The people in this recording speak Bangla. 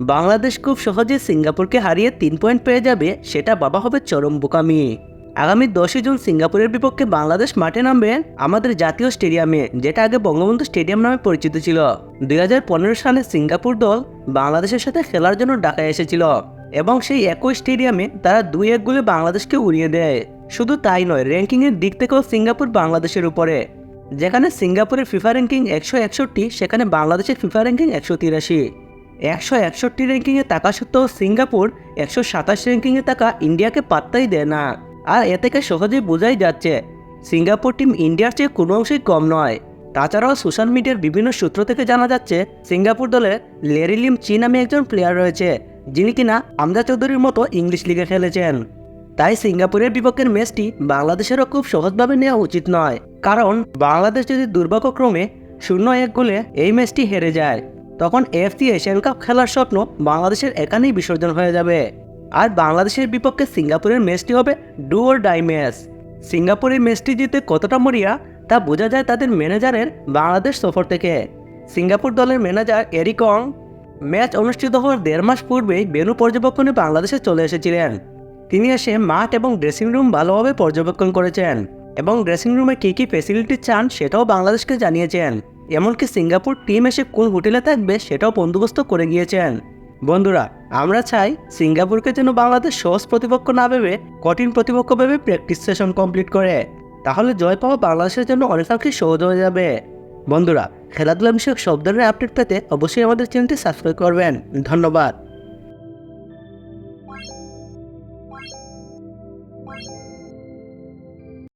বাংলাদেশ খুব সহজে সিঙ্গাপুরকে হারিয়ে তিন পয়েন্ট পেয়ে যাবে, সেটা বাবা হবে চরম বোকামি। আগামী দশই জুন সিঙ্গাপুরের বিপক্ষে বাংলাদেশ মাঠে নামবে আমাদের জাতীয় স্টেডিয়ামে, যেটা আগে বঙ্গবন্ধু স্টেডিয়াম নামে পরিচিত ছিল। দুই হাজার পনেরো সালে সিঙ্গাপুর দল বাংলাদেশের সাথে খেলার জন্য ঢাকায় এসেছিল এবং সেই একই স্টেডিয়ামে তারা দুই এক গোলে বাংলাদেশকে উড়িয়ে দেয়। শুধু তাই নয়, র্যাঙ্কিংয়ের দিক থেকেও সিঙ্গাপুর বাংলাদেশের উপরে। যেখানে সিঙ্গাপুরের ফিফা র্যাঙ্কিং একশো একষট্টি, সেখানে বাংলাদেশের ফিফা র্যাঙ্কিং একশো তিরাশি। একশো একষট্টি র্যাঙ্কিংয়ে থাকা সত্ত্বেও সিঙ্গাপুর একশো সাতাশ র্যাঙ্কিংয়ে থাকা ইন্ডিয়াকে পাত্তাই দেয় না। আর এ থেকে সহজেই বোঝাই যাচ্ছে, সিঙ্গাপুর টিম ইন্ডিয়ার চেয়ে কোনো অংশেই কম নয়। তাছাড়াও সোশ্যাল মিডিয়ার বিভিন্ন সূত্র থেকে জানা যাচ্ছে, সিঙ্গাপুর দলে লেরিলিম চি নামে একজন প্লেয়ার রয়েছে, যিনি কিনা আমজা চৌধুরীর মতো ইংলিশ লিগে খেলেছেন। তাই সিঙ্গাপুরের বিপক্ষের ম্যাচটি বাংলাদেশেরও খুব সহজভাবে নেওয়া উচিত নয়। কারণ বাংলাদেশ যদি দুর্ভাগ্যক্রমে শূন্য এক গোলে এই ম্যাচটি হেরে যায় তখন এফসি এশিয়ান কাপ খেলার স্বপ্ন বাংলাদেশের এখানেই বিসর্জন হয়ে যাবে। আর বাংলাদেশের বিপক্ষে সিঙ্গাপুরের ম্যাচটি হবে ডু ওর ডাই ম্যাচ। সিঙ্গাপুরের ম্যাচটি জিতে কতটা মরিয়া, তা বোঝা যায় তাদের ম্যানেজারের বাংলাদেশ সফর থেকে। সিঙ্গাপুর দলের ম্যানেজার এরিকং ম্যাচ অনুষ্ঠিত হওয়ার দেড় মাস পূর্বেই বেনু পর্যবেক্ষণে বাংলাদেশে চলে এসেছিলেন। তিনি এসে মাঠ এবং ড্রেসিং রুম ভালোভাবে পর্যবেক্ষণ করেছেন এবং ড্রেসিং রুমে কী কী ফেসিলিটি চান সেটাও বাংলাদেশকে জানিয়েছেন। এমনকি সিঙ্গাপুর টিম এসে কোন হোটেলে থাকবে সেটাও বন্দোবস্ত করে গিয়েছেন। বন্ধুরা, আমরা চাই সিঙ্গাপুরকে যেন বাংলাদেশ সহজ প্রতিপক্ষ না ভেবে, কঠিন প্রতিপক্ষ ভেবে প্র্যাকটিস সেশন কমপ্লিট করে। তাহলে জয় পাওয়া বাংলাদেশের জন্য অনেকাংশে সহজ হয়ে যাবে। বন্ধুরা খেলাধুলা বিষয়ক সব ধরনের আপডেট পেতে অবশ্যই আমাদের চ্যানেলটি সাবস্ক্রাইব করবেন। ধন্যবাদ।